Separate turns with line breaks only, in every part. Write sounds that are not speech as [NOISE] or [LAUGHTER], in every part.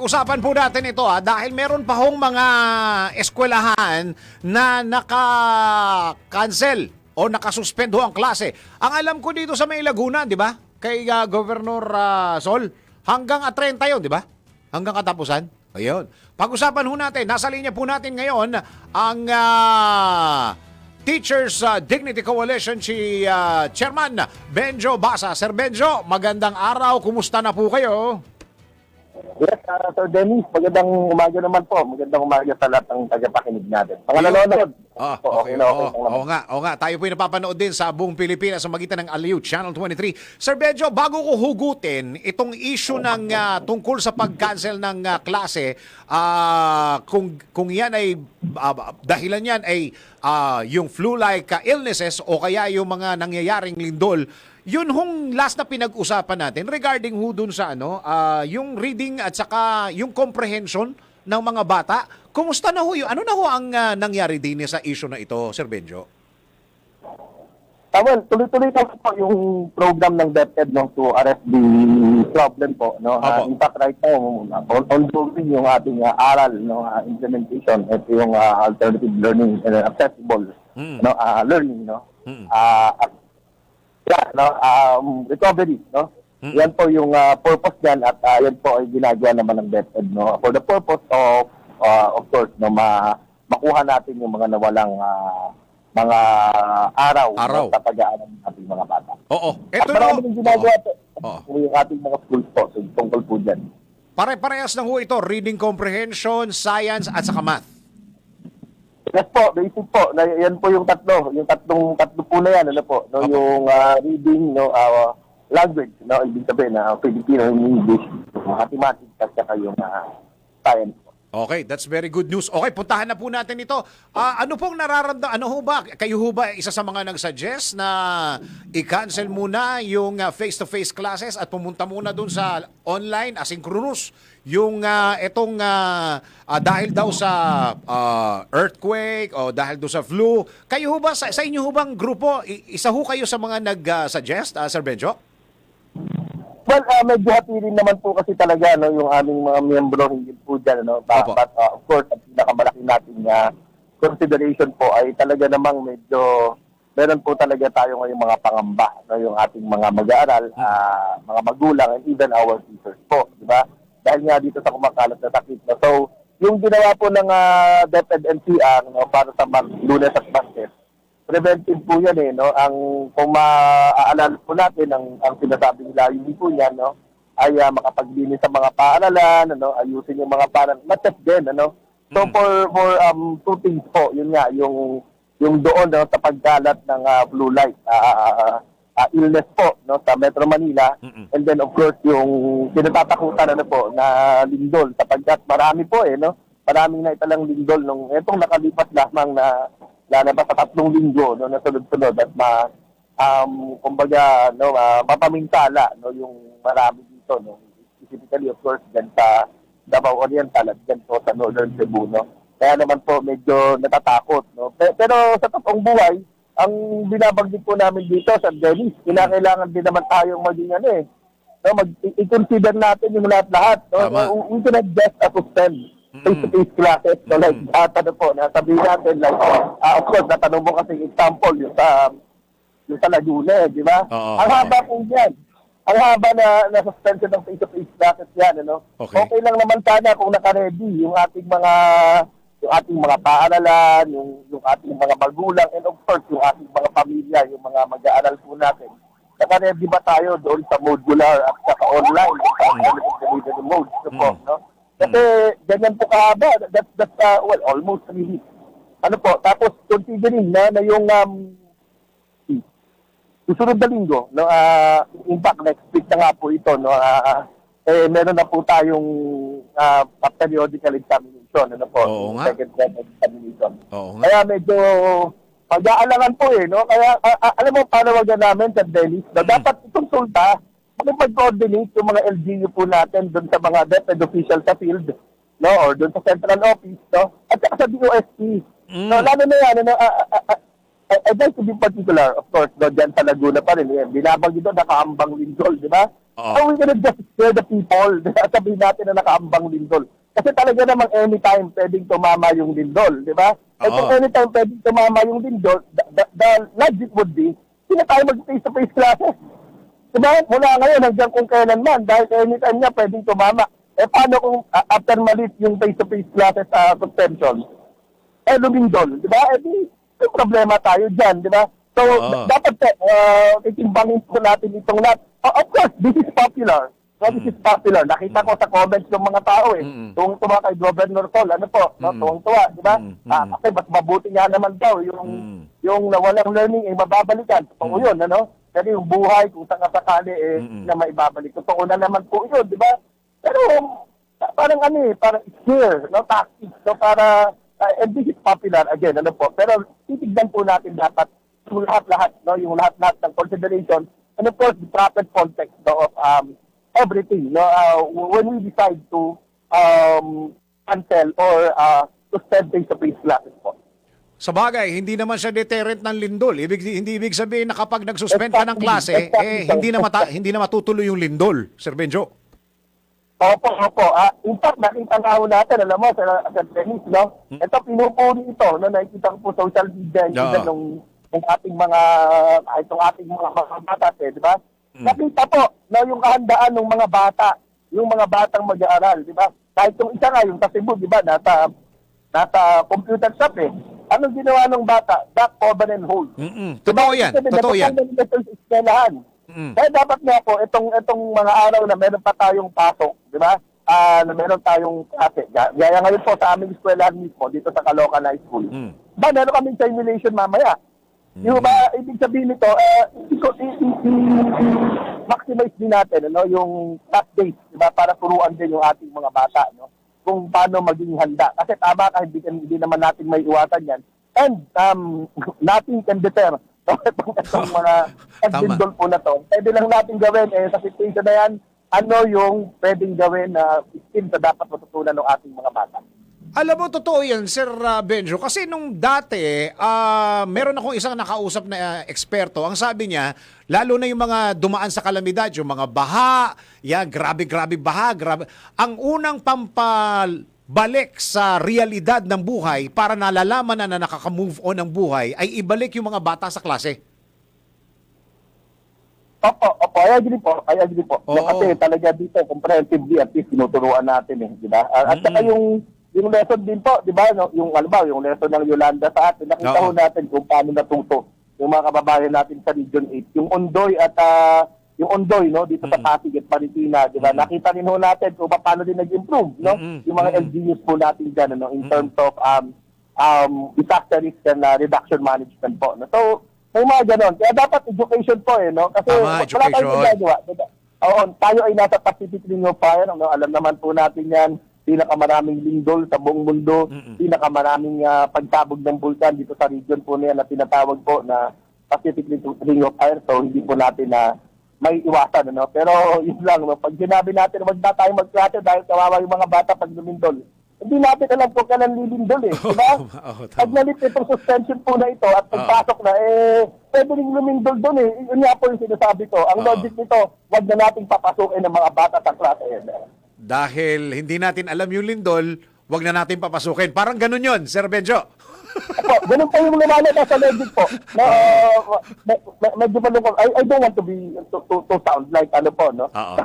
pag-usapan po natin ito ha, dahil meron pa hong mga eskwelahan na naka-cancel o nakasuspend ho ang klase. Ang alam ko dito sa May Laguna, di ba? Kay ah, Governor ah, Sol, hanggang at 30 yun, di ba? Hanggang katapusan. Ayun. Pag-usapan ho natin, nasa linya po natin ngayon ang ah, Teachers ah, Dignity Coalition si ah, Chairman Benjo Basa. Sir Benjo, magandang araw. Kumusta na po kayo?
Yes, uh, Sir Dennis, magandang umaga naman po. Magandang umaga sa lahat ng tagapakinig natin.
Ayun.
nanonood.
Ah, okay,
na
oo,
lang naman.
oo nga, oo nga. Tayo po napapanood din sa buong Pilipinas sa magitan ng Aliw Channel 23. Sir Benjo, bago ko hugutin itong issue ng ah, tungkol sa pag-cancel ng ah, klase, ah, kung kung yan ay ah, dahilan yan ay ah, yung flu-like ah, illnesses o kaya yung mga nangyayaring lindol, yun hong last na pinag-usapan natin regarding ho dun sa ano, ah, yung reading at saka yung comprehension ng mga bata. Kumusta na ho yun? Ano na ho ang ah, nangyari din sa issue na ito, Sir Benjo?
Ah, well, tuloy-tuloy na po yung program ng DepEd no, to arrest the problem po. No?
Opo.
in fact, right now, uh, on- ongoing yung ating ah, aral no, ah, implementation. Ito yung ah, alternative learning and accessible
Mm.
no, ah, learning. No?
Mm.
Ah, at- yeah, no, um, recovery. No?
Mm.
Yan po yung ah, purpose niyan at ah, yan po ay ginagawa naman ng DepEd no for the purpose of ah, of course no ma makuha natin yung mga nawalang ah, mga araw,
Araw.
sa pag-aaral ng ating mga bata.
Oo.
At
Ito
marami
no.
ginagawa po
Oo.
yung ating mga schools po so, tungkol po dyan.
Pare-parehas na ho ito. Reading comprehension, science, at saka math.
Yes po, basic po. Na, yan po yung tatlo. Yung tatlong tatlo po na yan. Ano po? No,
Opo.
yung ah, reading, no, ah, language, no, ibig sabihin na Filipino, English, mathematics, at saka yung ah, science po.
Okay, that's very good news. Okay, puntahan na po natin ito. Ah, ano pong nararamdaman? Ano ho ba? Kayo ho ba isa sa mga nag-suggest na i-cancel muna yung ah, face-to-face classes at pumunta muna dun sa online, asynchronous? Yung ah, etong ah, ah, dahil daw sa ah, earthquake o dahil daw sa flu. Kayo ho ba, sa, sa inyo ho bang grupo, isa ho kayo sa mga nag-suggest, ah, Sir Benjo?
Well, uh, medyo happy rin naman po kasi talaga no, yung aming mga miyembro hindi po dyan. No? But,
Opo.
but uh, of course, ang pinakamalaki nating uh, consideration po ay talaga namang medyo meron po talaga tayo ngayong mga pangamba, no? yung ating mga mag-aaral, ah, mga magulang, and even our teachers po. Di ba? Dahil nga dito sa kumakalat na sakit. No? So, yung ginawa po ng uh, DepEd NCR no, para sa lunes at martes, preventive po yan eh, no? Ang, kung maaalala po natin, ang, ang sinasabing layunin po niyan, no? Ay uh, makapaglinis sa mga paaralan, ano? Ayusin yung mga paaralan. Matest din, ano? So
Mm.
for, for um, two things po, yun nga, yung, yung doon, no, sa pagkalat ng ah, blue light, ah, ah, illness po, no? Sa Metro Manila.
Mm-mm.
And then, of course, yung kinatatakutan, ano po, na lindol, sapagkat marami po, eh, no? Maraming na italang lindol nung etong nakalipas lamang na lalabas sa tatlong linggo no na sunod-sunod at ma um kumbaga no uh, mapamintala no yung marami dito no. Specifically of course dyan sa Davao Oriental at dyan po sa Northern Cebu no. Kaya naman po medyo natatakot no. Pe- pero sa totoong buhay ang binabanggit po namin dito sa Dennis kinakailangan din naman tayong maging ano eh no mag i-consider natin yung lahat-lahat no.
Tama.
we cannot just suspend face-to-face classes. So like,
Mm.
at ano po, nasabihin natin, like, ah, of course, natanong mo kasi example, yung sa, yung sa Laguna, eh, di ba?
Oo,
Ang haba po yan. Ang haba na, na suspension ng face-to-face classes yan, ano?
Okay.
lang naman sana kung naka-ready yung ating mga yung ating mga paaralan, yung, yung ating mga magulang, and of course, yung ating mga pamilya, yung mga mag-aaral po natin. Naka-ready ba tayo doon sa modular at saka online, sa alternative delivery modes, no Kasi ganyan po kahaba. That, that's, uh, well, almost three weeks. Ano po, tapos considering na, na yung um, susunod na linggo, no, ah, in fact, next week na nga po ito, no, ah, eh, meron na po tayong ah, periodical examination, ano po,
Oo nga.
second of examination.
Oo nga.
Kaya medyo pag-aalangan po eh, no? Kaya a- alam mo, panawagan namin sa Delis na
Mm.
dapat itong sulta, makipag-coordinate yung mga LGU po natin doon sa mga DepEd official sa field, no? Or doon sa central office, no? At saka sa DOST.
Mm.
No, lalo na yan, ano, ah, ah, I- I'd like to be particular, of course, no, dyan sa Laguna pa rin. Yan. Binabanggit doon, nakaambang lindol, di ba? So we cannot just scare the people. [LAUGHS] Sabihin natin na nakaambang lindol. Kasi talaga namang anytime pwedeng tumama yung lindol, di ba? At kung anytime pwedeng tumama yung lindol, the, the, the logic would be, sino tayo mag-face-to-face classes? Di ba? Mula ngayon hanggang kung kailan man, dahil anytime niya pwedeng tumama. Eh paano kung uh, after malit yung face-to-face classes sa suspension? Eh lumindol, di ba? Eh di, may problema tayo dyan, di ba? So, d- dapat uh, itimbangin po natin itong lahat. Uh, of course, this is popular. No, this is popular. Nakita ko sa comments ng mga tao eh.
Mm.
Tuwang-tuwa kay Governor Sol. Ano po? No,
Mm.
tuwang-tuwa, di ba?
Mm.
Ah,
Mm.
kasi mas mabuti nga naman daw yung
Mm.
yung nawalang learning ay mababalikan. Totoo
Mm.
yun, ano? Kasi yung buhay, kung saan sakali eh,
Mm-mm.
na maibabalik. Totoo na naman po yun, di ba? Pero pa- parang ano eh, parang scare, no? Tactics, no? Para, uh, and this is popular again, ano po. Pero titignan po natin dapat yung lahat-lahat, no? Yung lahat-lahat ng consideration and of course, the proper context no, of um, everything, no? Uh, when we decide to um, cancel or uh, suspend face-to-face classes po.
Sa bagay, hindi naman siya deterrent ng lindol. Ibig, hindi ibig sabihin na kapag nag-suspend ka ng klase, eh, hindi na, mata, hindi na matutuloy yung lindol, Sir Benjo.
Opo, opo. Ah, in fact, nakita nga ho natin, alam mo, sa, sa Dennis, no? Ito, pinupuri ito, no? Nakikita ko po social media,
Hmm.
Yeah. nung, nung ating mga, kahit nung ating mga mga bata, eh, di ba?
Hmm.
Nakita po, no, yung kahandaan ng mga bata, yung mga batang mag-aaral, di ba? Kahit yung isa nga, yung sa Cebu, di ba, nasa, nasa computer shop, eh. Anong ginawa ng bata? Back, cover, and hold.
Mm-mm. Totoo yan. Totoo yan.
napakalaman nila sa eskwelahan.
Mm.
Kaya dapat nga po, itong, itong mga araw na meron pa tayong pasok, di ba? Ah, na meron tayong. Ga- Gaya ngayon po sa aming eskwelahan mismo, dito sa Caloocan High School.
Mm.
Ba, meron kaming simulation mamaya. Yung ba, ibig sabihin nito, eh, i- i- i- i- maximize din natin ano, yung class days, di ba? Para turuan din yung ating mga bata, no? Kung paano maging handa. Kasi tama ka, hindi, hindi naman natin may iwasan yan. And um, [LAUGHS] nothing can deter [LAUGHS] itong, itong mga [LAUGHS] pagbindol po na to. Pwede lang natin gawin eh, sa situation na yan, ano yung pwedeng gawin na skill na dapat matutunan ng ating mga bata.
Alam mo, totoo yan, Sir uh, Benjo. Kasi nung dati, ah, meron akong isang nakausap na ah, eksperto. Ang sabi niya, lalo na yung mga dumaan sa kalamidad, yung mga baha, yeah, grabe-grabe baha, grabe. Ang unang pampabalik sa realidad ng buhay para nalalaman na na nakaka-move on ang buhay ay ibalik yung mga bata sa klase.
Opo, opo, I agree po, I agree po.
Oo.
Kasi talaga dito, comprehensively at least tinuturuan natin eh, di ba? At, at saka yung yung lesson din po, di ba, no, yung ano ba, yung lesson ng Yolanda sa atin, nakita
Oo.
ho natin kung paano natuto yung mga kababayan natin sa Region 8. Yung Ondoy at ah, yung Ondoy, no, dito sa
Mm-mm.
Pasig at Maritina, di ba? Nakita din ho natin kung paano din nag-improve, no?
Mm-mm.
Yung mga. LGUs po natin dyan, ano, in
Mm-mm.
terms of um, um, disaster risk and uh, reduction management po. No? So, may mga ganon. Kaya dapat education po eh, no? Kasi
Tama,
wala
education.
tayong ginagawa. Diba? Oo, tayo ay nasa Pacific Ring of Fire. No? Alam naman po natin yan, pinakamaraming lindol sa buong mundo,
Mm-mm.
pinakamaraming uh, pagsabog ng bulkan dito sa region po niya na tinatawag po na Pacific Ring of Fire. So, hindi po natin na may iwasan. Ano? Pero [LAUGHS] yun lang, no? pag sinabi natin, wag na tayo magklase dahil kawawa yung mga bata pag lumindol. Hindi natin alam kung kailan lilindol eh. Diba?
Oo, tama.
Pag nalit itong suspension po na ito at pagpasok na, eh, pwede rin lumindol doon eh. Yun nga po yung sinasabi ko. Ang
Oo.
logic nito, wag na nating papasukin ng mga bata sa klase. Eh.
Dahil hindi natin alam yung lindol, wag na natin papasukin. Parang ganun yon Sir Benjo.
Opo, ganun po yung lumalabas sa logic po. Na, uh, me- me- medyo malungkot. I, I don't want to be, to, to, to sound like ano po, no?
Oo.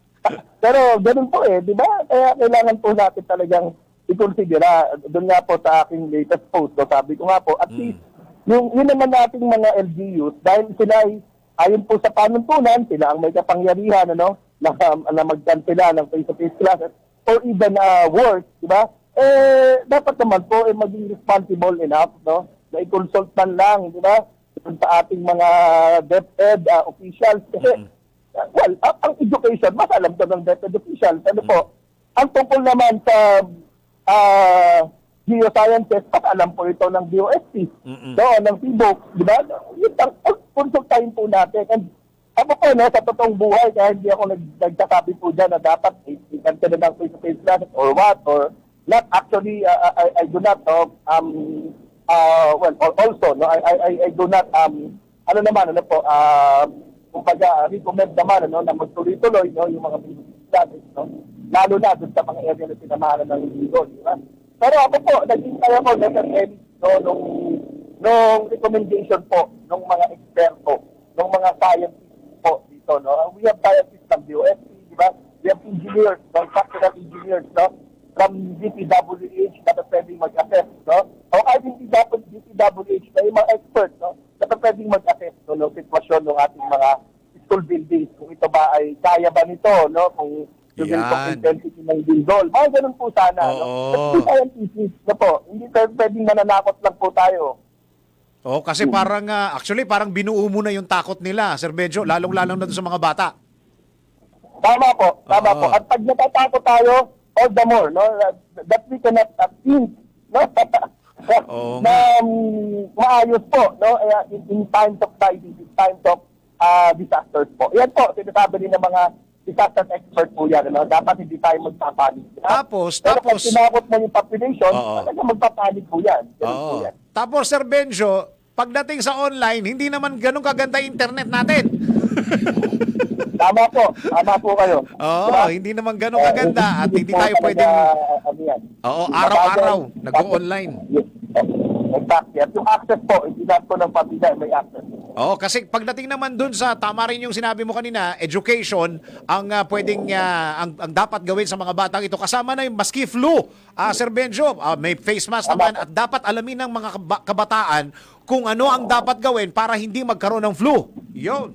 [LAUGHS]
Pero ganun po eh, di ba? Kaya kailangan po natin talagang i-considera. Doon nga po sa aking latest post, so sabi ko nga po, at least, yung, yun naman nating mga LGUs, dahil sila ay, ayon po sa panuntunan, sila ang may kapangyarihan, ano, na, na magkansela ng face-to-face classes, or even uh, work, di ba? Eh, dapat naman po eh, maging responsible enough, no? Na i-consult man lang, di ba? Sa ating mga DepEd uh, officials. Kasi, Uh, well, ang, ang education, mas alam to ng DepEd official. Ano po, ang tungkol naman sa ah, geosciences, mas alam po ito ng DOST.
Mm-mm.
No, ng PIBOC, di ba? Yun ang ang konsultahin po natin. And ako po, no, sa totoong buhay, kaya hindi ako nag, nagsasabi po dyan na dapat i- i-cancel na ng face-to-face classes or what, or not actually, uh, I, I do not, uh, um, uh, well, al- also, no, I, I, I- do not, um, ano naman, ano po, uh, kumbaga, recommend naman ano, na magtuloy-tuloy no, yung mga natin, no? lalo na sa mga area na sinamahan ng lindol. Di ba? Pero ako po, naging tayo ko necessary no, nung, nung recommendation po ng mga eksperto, ng mga scientists po. No? We have scientists ng DOST, di ba? We have engineers, no? structural engineers, no? from DPWH na pwedeng mag-assess. No? O kahit hindi dapat DPWH na yung mga expert no? na pwedeng mag-assess no, ng sitwasyon ng ating mga school buildings. Kung ito ba ay kaya ba nito, no? kung yung ganitong intensity ng dindol. Mga ganun po sana. No?
Oo.
But we scientists na po. Hindi tayo pwedeng mananakot lang po tayo.
Oh, kasi parang ah, actually parang binuo mo na yung takot nila, Sir Benjo, lalong-lalong na doon sa mga bata.
Tama po, tama
Oo.
po. At pag natatakot tayo, all the more, no? That we cannot uh, think, no? [LAUGHS]
Oo
na um, maayos po, no? Kaya In, in times of crisis, in times of uh, disasters po. Yan po, sinasabi din ng mga disaster expert po yan, no? Dapat hindi tayo magpapanik.
Tapos,
Pero pag
tapos-
tinakot mo yung population,
Oo.
talaga magpapanik po yan. Ganun po
Oo.
yan.
Tapos Sir Benjo, pagdating sa online, hindi naman ganun kaganda internet natin. [LAUGHS]
Tama po, tama po kayo.
Oo,
Diba?
hindi naman ganun
Eh,
kaganda at hindi tayo pwedeng
ano.
Oo, araw-araw, nag-online.
Yes. Exactly. At yung access po, hindi lahat po ng pamilya may access.
Oo, kasi pagdating naman dun sa tama rin yung sinabi mo kanina, education ang ah, pwedeng ah, ang, ang dapat gawin sa mga batang ito kasama na yung maski flu. Ah, Sir Benjo, ah, may face mask naman at dapat alamin ng mga kaba- kabataan kung ano ang dapat gawin para hindi magkaroon ng flu. 'Yon.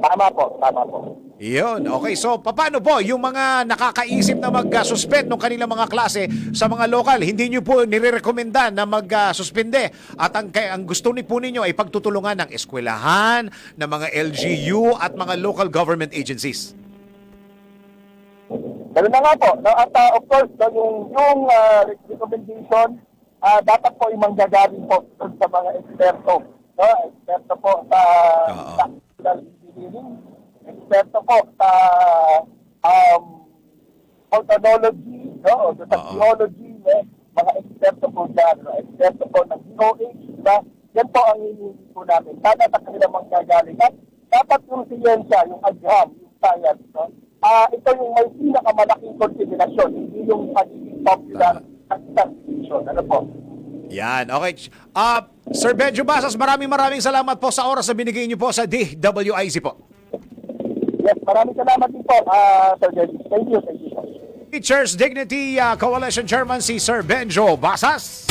Tama po, tama po.
Yun. Okay, so paano po yung mga nakakaisip na mag-suspend ng kanilang mga klase sa mga lokal? Hindi nyo po nire-recommenda na mag-suspende. At ang, ang gusto ni po ninyo ay pagtutulungan ng eskwelahan, ng mga LGU at mga local government agencies.
Ganun na nga po. No? At uh, of course, no, yung, yung uh, recommendation, uh, dapat po yung manggagaling po sa mga eksperto. No? Eksperto po sa structural engineering, eksperto po sa um, volcanology, no? sa
Oo.
geology, no? mga eksperto po dyan, no? eksperto po ng DOH, diba? Yan po ang hinihingi po namin. Sana sa kanila manggagaling. At dapat yung siyensya, yung agham, yung science, no? Ah, ito yung may pinakamalaking konsiderasyon, hindi yung pagiging popular at transmission. Ano po?
Yan, okay. Ah, Sir Benjo Basas, maraming maraming salamat po sa oras na binigay niyo po sa DWIC po.
Yes, maraming salamat din po, ah, Sir Dennis. Thank you, thank you.
Teachers Dignity ah, Coalition Chairman si Sir Benjo Basas.